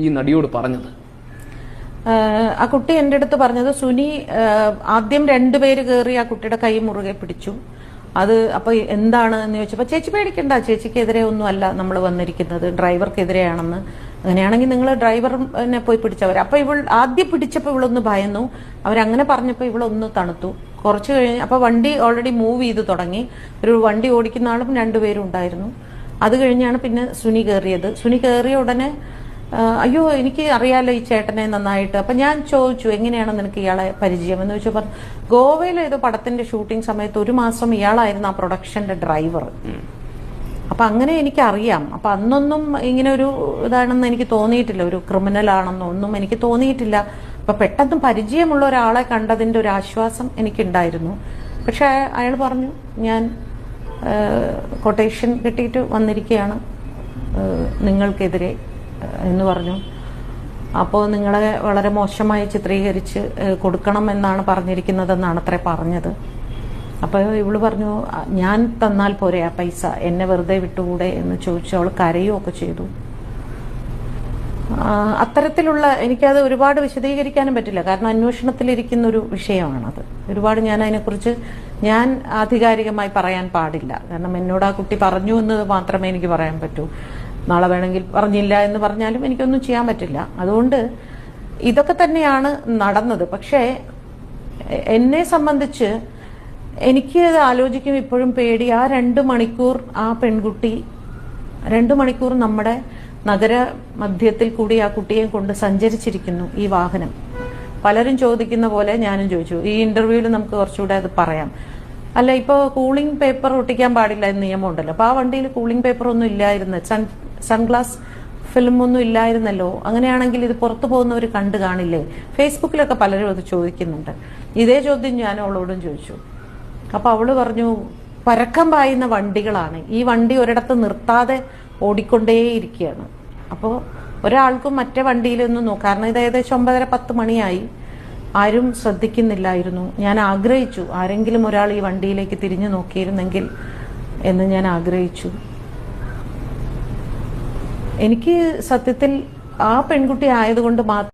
ഈ നടിയോട് പറഞ്ഞത്? ആ കുട്ടി എന്റെ അടുത്ത് പറഞ്ഞത് സുനി ആദ്യം രണ്ടുപേര് കയറി ആ കുട്ടിയുടെ കൈ മുറുകെ പിടിച്ചു. അത് അപ്പൊ എന്താണ്? എന്ന് ചോദിച്ചപ്പോ ചേച്ചി പേടിക്കണ്ട ചേച്ചിക്കെതിരെ ഒന്നും അല്ല നമ്മൾ വന്നിരിക്കുന്നത്. ഡ്രൈവർക്കെതിരെയാണെന്ന്. അങ്ങനെയാണെങ്കിൽ നിങ്ങൾ ഡ്രൈവറിനെ പോയി പിടിച്ചവർ അപ്പൊ ഇവൾ ആദ്യം പിടിച്ചപ്പോ ഇവളൊന്ന് ഭയന്നു. അവരങ്ങനെ പറഞ്ഞപ്പോ ഇവളൊന്ന് തണുത്തു. കുറച്ച് കഴിഞ്ഞ് അപ്പൊ വണ്ടി ഓൾറെഡി മൂവ് ചെയ്ത് തുടങ്ങി. ഒരു വണ്ടി ഓടിക്കുന്ന ആളും രണ്ടുപേരും ഉണ്ടായിരുന്നു. അത് കഴിഞ്ഞാണ് പിന്നെ സുനി കയറിയത്. സുനി കയറിയ ഉടനെ അയ്യോ എനിക്ക് അറിയാലോ ഈ ചേട്ടനെ നന്നായിട്ട്. അപ്പൊ ഞാൻ ചോദിച്ചു എങ്ങനെയാണ് നിനക്ക് ഇയാളെ പരിചയം? എന്ന് വെച്ചു പറഞ്ഞു ഗോവയിൽ ഏതോ പടത്തിന്റെ ഷൂട്ടിംഗ് സമയത്ത് ഒരു മാസം ഇയാളായിരുന്നു ആ പ്രൊഡക്ഷന്റെ ഡ്രൈവർ. അപ്പൊ അങ്ങനെ എനിക്ക് അറിയാം അപ്പൊ അന്നൊന്നും ഇങ്ങനെ ഒരു ഇതാണെന്ന് എനിക്ക് തോന്നിയിട്ടില്ല. ഒരു ക്രിമിനൽ ആണെന്നോ ഒന്നും എനിക്ക് തോന്നിയിട്ടില്ല. അപ്പൊ പെട്ടെന്ന് പരിചയമുള്ള ഒരാളെ കണ്ടതിന്റെ ഒരു ആശ്വാസം എനിക്കുണ്ടായിരുന്നു. പക്ഷെ അയാൾ പറഞ്ഞു ഞാൻ കൊട്ടേഷൻ കിട്ടിയിട്ട് വന്നിരിക്കുകയാണ്. നിങ്ങൾക്കെതിരെ എന്ന് പറഞ്ഞു. അപ്പോൾ നിങ്ങളെ വളരെ മോശമായി ചിത്രീകരിച്ച് കൊടുക്കണം എന്നാണ് പറഞ്ഞിരിക്കുന്നതെന്നാണ് അത്ര പറഞ്ഞത്. അപ്പോൾ ഇവൾ പറഞ്ഞു ഞാൻ തന്നാൽ പോരെ ആ പൈസ എന്നെ വെറുതെ വിട്ടുകൂടെ? എന്ന് ചോദിച്ചു അവൾ കരയുമൊക്കെ ചെയ്തു. അത്തരത്തിലുള്ള എനിക്കത് ഒരുപാട് വിശദീകരിക്കാനും പറ്റില്ല. കാരണം അന്വേഷണത്തിലിരിക്കുന്ന ഒരു വിഷയമാണത്. ഒരുപാട് ഞാൻ അതിനെക്കുറിച്ച് ഞാൻ ആധികാരികമായി പറയാൻ പാടില്ല. കാരണം എന്നോട് ആ കുട്ടി പറഞ്ഞു എന്ന് മാത്രമേ എനിക്ക് പറയാൻ പറ്റൂ. നാളെ വേണമെങ്കിൽ പറഞ്ഞില്ല എന്ന് പറഞ്ഞാലും എനിക്കൊന്നും ചെയ്യാൻ പറ്റില്ല. അതുകൊണ്ട് ഇതൊക്കെ തന്നെയാണ് നടന്നത്. പക്ഷേ എന്നെ സംബന്ധിച്ച് എനിക്ക് ആലോചിക്കും ഇപ്പോഴും പേടി. ആ രണ്ട് മണിക്കൂർ ആ പെൺകുട്ടി രണ്ട് മണിക്കൂർ നമ്മുടെ നഗര മധ്യത്തിൽ കൂടി ആ കുട്ടിയെ കൊണ്ട് സഞ്ചരിച്ചിരിക്കുന്നു ഈ വാഹനം. പലരും ചോദിക്കുന്ന പോലെ ഞാനും ചോദിച്ചു. ഈ ഇന്റർവ്യൂവിൽ നമുക്ക് കുറച്ചുകൂടെ അത് പറയാം. അല്ല ഇപ്പോൾ കൂളിംഗ് പേപ്പർ ഒട്ടിക്കാൻ പാടില്ല എന്ന് നിയമമുണ്ടല്ലോ. അപ്പോൾ ആ വണ്ടിയിൽ കൂളിംഗ് പേപ്പർ ഒന്നും ഇല്ലായിരുന്നു. സൺഗ്ലാസ് ഫിലിം ഒന്നും ഇല്ലായിരുന്നല്ലോ. അങ്ങനെയാണെങ്കിൽ ഇത് പുറത്തു പോകുന്നവർ കണ്ടു കാണില്ലേ? ഫേസ്ബുക്കിലൊക്കെ പലരും അത് ചോദിക്കുന്നുണ്ട്. ഇതേ ചോദ്യം ഞാൻ അവളോടും ചോദിച്ചു. അപ്പൊ അവൾ പറഞ്ഞു പരക്കം പായുന്ന വണ്ടികളാണ്. ഈ വണ്ടി ഒരിടത്ത് നിർത്താതെ ഓടിക്കൊണ്ടേയിരിക്കുകയാണ്. അപ്പോൾ ഒരാൾക്കും മറ്റേ വണ്ടിയിലൊന്നും നോക്കാം കാരണം ഇത് ഏകദേശം ഒമ്പതര പത്ത് മണിയായി. ആരും ശ്രദ്ധിക്കുന്നില്ലായിരുന്നു. ഞാൻ ആഗ്രഹിച്ചു ആരെങ്കിലും ഒരാൾ ഈ വണ്ടിയിലേക്ക് തിരിഞ്ഞു നോക്കിയിരുന്നെങ്കിൽ എന്ന് ഞാൻ ആഗ്രഹിച്ചു. എനിക്ക് സത്യത്തിൽ ആ പെൺകുട്ടി ആയതുകൊണ്ട് മാത്രം